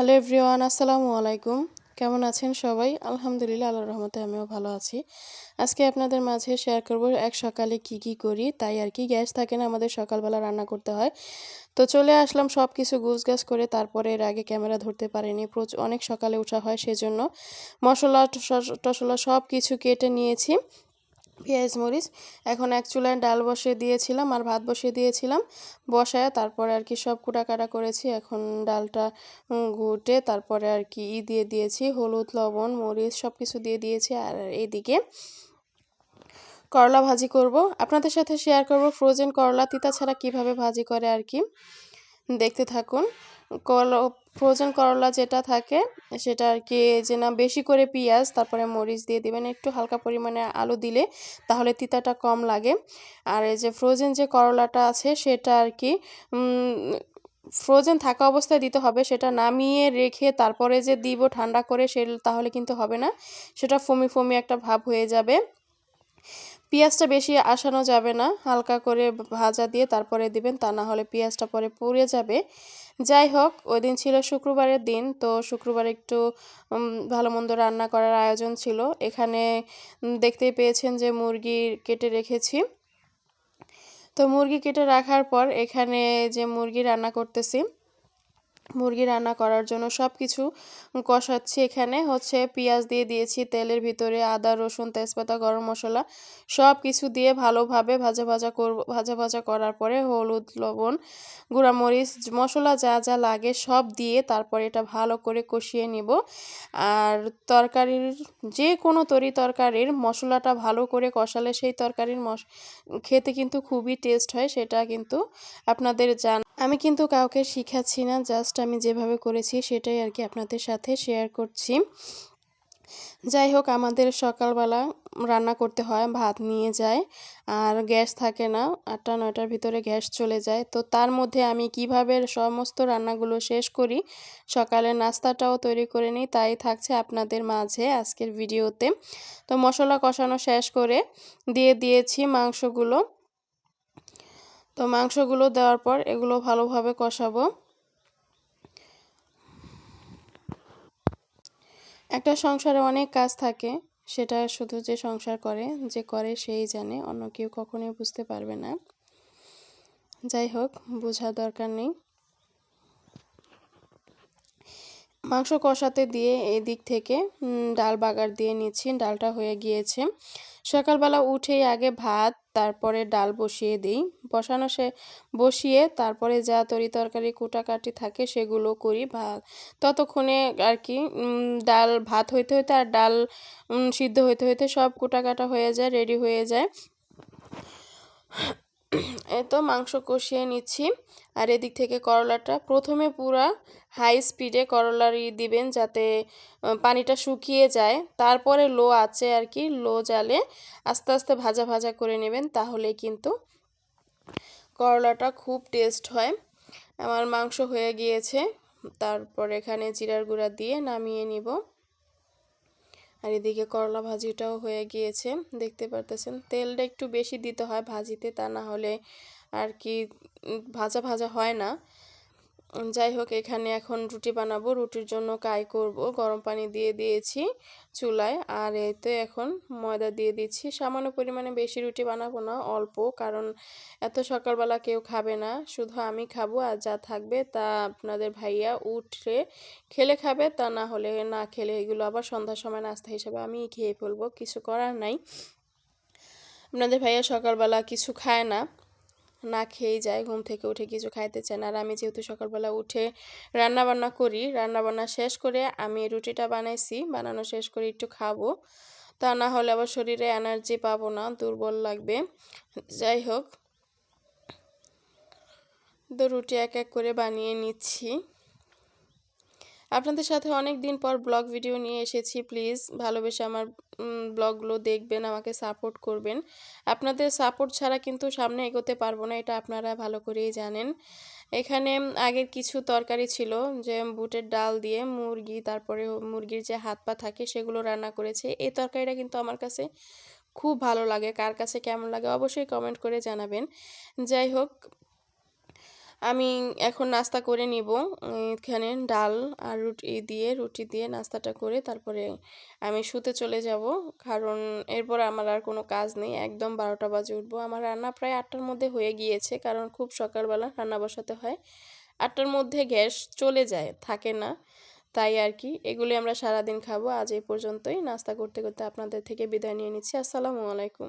Hello everyone, আসসালামু আলাইকুম। কেমন আছেন সবাই? আলহামদুলিল্লাহ, আল্লাহর রহমতে আমিও ভালো আছি। আজকে আপনাদের মাঝে শেয়ার করব এক সকালে কি কি করি, তাই আর কি গ্যাস থাকে না আমাদের সকালবেলা রান্না করতে হয়। তো চলে আসলাম সব কিছু গুছগাছ করে, তারপরে এর আগে ক্যামেরা ধরতে পারেনি প্রচুর অনেক সকালে উঠা হয় সেজন্য। মশলা টসলা সব কিছু কেটে নিয়েছি। পেঁয়াজ, মরিচ। এখন চুলায় ডাল বসিয়ে দিয়েছিলাম আর ভাত বসিয়ে দিয়েছিলাম। বসায় তারপরে আর কি সব কুটাকাটা করেছি। এখন ডালটা ঘুটে তারপরে আর কি ই দিয়ে দিয়েছি। হলুদ, লবণ, মরিচ সব কিছু দিয়ে দিয়েছি। আর এদিকে করলা ভাজি করব। আপনাদের সাথে শেয়ার করব। ফ্রোজেন করলা, তিতা ছাড়া কীভাবে ভাজি করে আর কি? দেখতে থাকুন। কল, ফ্রোজেন করলা যেটা থাকে, সেটা আর কি যে না, বেশি করে পেঁয়াজ, তারপরে মরিচ দিয়ে দিবেন, একটু হালকা পরিমাণে আলু দিলে তাহলে তিতাটা কম লাগে। আর এই যে ফ্রোজেন যে করলাটা আছে, সেটা আর কি ফ্রোজেন থাকা অবস্থায় দিতে হবে, সেটা নামিয়ে রেখে তারপরে যে দিব ঠান্ডা করে, সে তাহলে কিন্তু হবে না। সেটা ফমি ফমি একটা ভাব হয়ে যাবে। পেঁয়াজটা বেশি আসানো যাবে না। হালকা করে ভাজা দিয়ে তারপরে দিবেন, তা না হলে পেঁয়াজটা পরে পুড়ে যাবে। যাই হোক ওই দিন ছিল শুক্রবারের দিন, তো শুক্রবার একটু ভালো মন্দ রান্না করার আয়োজন ছিল। এখানে দেখতেই পেয়েছেন যে মুরগি কেটে রেখেছি। তো মুরগি কেটে রাখার পর এখানে যে মুরগি রান্না করতেছি মুরগি রান্না করার জন্য সব কিছু কষাচ্ছি এখানে। হচ্ছে পেঁয়াজ দিয়ে দিয়েছি, তেলের ভিতরে আদা, রসুন, তেজপাতা, গরম মশলা সব কিছু দিয়ে ভালোভাবে ভাজা ভাজা করব, ভাজা ভাজা করার পরে হলুদ, লবণ, গুঁড়ামরিচ, মশলা যা যা লাগে সব দিয়ে তারপরে এটা ভালো করে কষিয়ে নিব। আর তরকারির যে কোনো তরি তরকারির মশলাটা ভালো করে কষালে সেই তরকারির মশ, খেতে কিন্তু খুবই টেস্ট হয়, সেটা কিন্তু আপনাদের জান, আমি কিন্তু কাউকে শিখাচ্ছি না, জাস্ট আমি যেভাবে করেছি সেটাই আর কি আপনাদের সাথে শেয়ার করছি। যাই হোক, আমাদের সকালবেলা রান্না করতে হয়, ভাত নিয়ে যায়, আর গ্যাস থাকে না, আটটা, নয়টার ভিতরে গ্যাস চলে যায়। তো তার মধ্যে আমি কীভাবে সমস্ত রান্নাগুলো শেষ করি সকালের নাস্তাটাও তৈরি করে নিই, তাই থাকছে আপনাদের মাঝে আজকের ভিডিওতে। তো মশলা কষানো শেষ করে দিয়ে দিয়েছি মাংসগুলো। তো মাংসগুলো দেওয়ার পর এগুলো ভালোভাবে কষাবো। একটা সংসারে অনেক কাজ থাকে, সেটা শুধু যে সংসার করে, যে করে সেই জানে, অন্য কেউ কখনোই বুঝতে পারবে না। যাই হোক, বোঝার দরকার নেই। মাংস কষাতে দিয়ে এদিক থেকে ডাল বাগার দিয়ে নিচ্ছি। ডালটা হয়ে গিয়েছে। সকালবেলা উঠেই আগে ভাত, তারপরে ডাল বসিয়ে দিই। বসানো সে, বসিয়ে তারপরে যা তরি তরকারি কুটাকাটি থাকে সেগুলো করি। ভাত ততক্ষণে আর কি ডাল ভাত হইতে হইতে আর ডাল সিদ্ধ হইতে হইতে সব কুটাকাটা হয়ে যায়, রেডি হয়ে যায়। এই তো মাংস কষিয়ে নিচ্ছি। আর এদিক থেকে করলাটা প্রথমে পুরা হাই স্পিডে করলার ই দিবেন যাতে পানিটা শুকিয়ে যায়। তারপরে লো আছে আর কি লো জালে আস্তে আস্তে ভাজা ভাজা করে নেবেন তাহলে কিন্তু করলাটা খুব টেস্ট হয়। আমার মাংস হয়ে গিয়েছে। তারপর এখানে জিরার গুঁড়া দিয়ে নামিয়ে নিব। আর এদিকে করলা ভাজিটাও হয়ে গিয়েছে, দেখতে পারতেছেন। তেলটা একটু বেশি দিতে হয় ভাজিতে, তা না হলে আর কি ভাজা ভাজা হয় না। যাই হোক, এখানে এখন রুটি বানাবো। রুটির জন্য কাই করব? গরম পানি দিয়ে দিয়েছি চুলায়। আর এতে এখন ময়দা দিয়ে দিচ্ছি। সামান্য পরিমাণে বেশি রুটি বানাবো না, অল্প, কারণ এত সকালবেলা কেউ খাবে না। শুধু আমি খাব, আর যা থাকবে তা আপনাদের ভাইয়া উঠে খেলে খাবে, তা না হলে না খেলে। এগুলো আবার সন্ধ্যার সময় নাস্তা হিসেবে আমি খেয়ে ফেলব। কিছু করার নাই। আপনাদের ভাইয়া সকালবেলা কিছু খায় না। না খেয়ে যায়, ঘুম থেকে উঠে কিছু খাইতে চায় না। আর আমি যেহেতু সকালবেলা উঠে রান্নাবান্না করি, রান্নাবান্না শেষ করে আমি রুটিটা বানাইছি, বানানো শেষ করে একটু খাব। তা না হলে আবার শরীরে এনার্জি পাবো না, দুর্বল লাগবে। যাই হোক, তো রুটি এক এক করে বানিয়ে নিচ্ছি। আপনাদের সাথে অনেক দিন পর ব্লগ ভিডিও নিয়ে এসেছি, প্লিজ ভালোবেসে আমার ব্লগগুলো দেখবেন, আমাকে সাপোর্ট করবেন। আপনাদের সাপোর্ট ছাড়া কিন্তু সামনে এগোতে পারব না, এটা আপনারা ভালো করেই জানেন। এখানে আগের কিছু তরকারি ছিল, যে বুটের ডাল দিয়ে মুরগি, তারপরে মুরগির যে হাত পা থাকে সেগুলো রান্না করেছে। এই তরকারিটা কিন্তু আমার কাছে খুব ভালো লাগে, কার কাছে কেমন লাগে অবশ্যই কমেন্ট করে জানাবেন। যাই হোক আমি এখন নাস্তা করে নিব। এখানে ডাল আর রুটি দিয়ে রুটি দিয়ে নাস্তাটা করে তারপরে আমি শুতে চলে যাব। কারণ এরপর আমার আর কোনো কাজ নেই। একদম বারোটা বাজে উঠবো। আমার রান্না প্রায় আটটার মধ্যে হয়ে গিয়েছে। কারণ খুব সকালবেলা রান্না বসাতে হয়। আটটার মধ্যে গ্যাস চলে যায়, থাকে না। তাই আর কি। এগুলি আমরা সারাদিন খাব। আজ এই পর্যন্তই। নাস্তা করতে করতে আপনাদের থেকে বিদায় নিয়ে নিচ্ছি। আসসালামু আলাইকুম।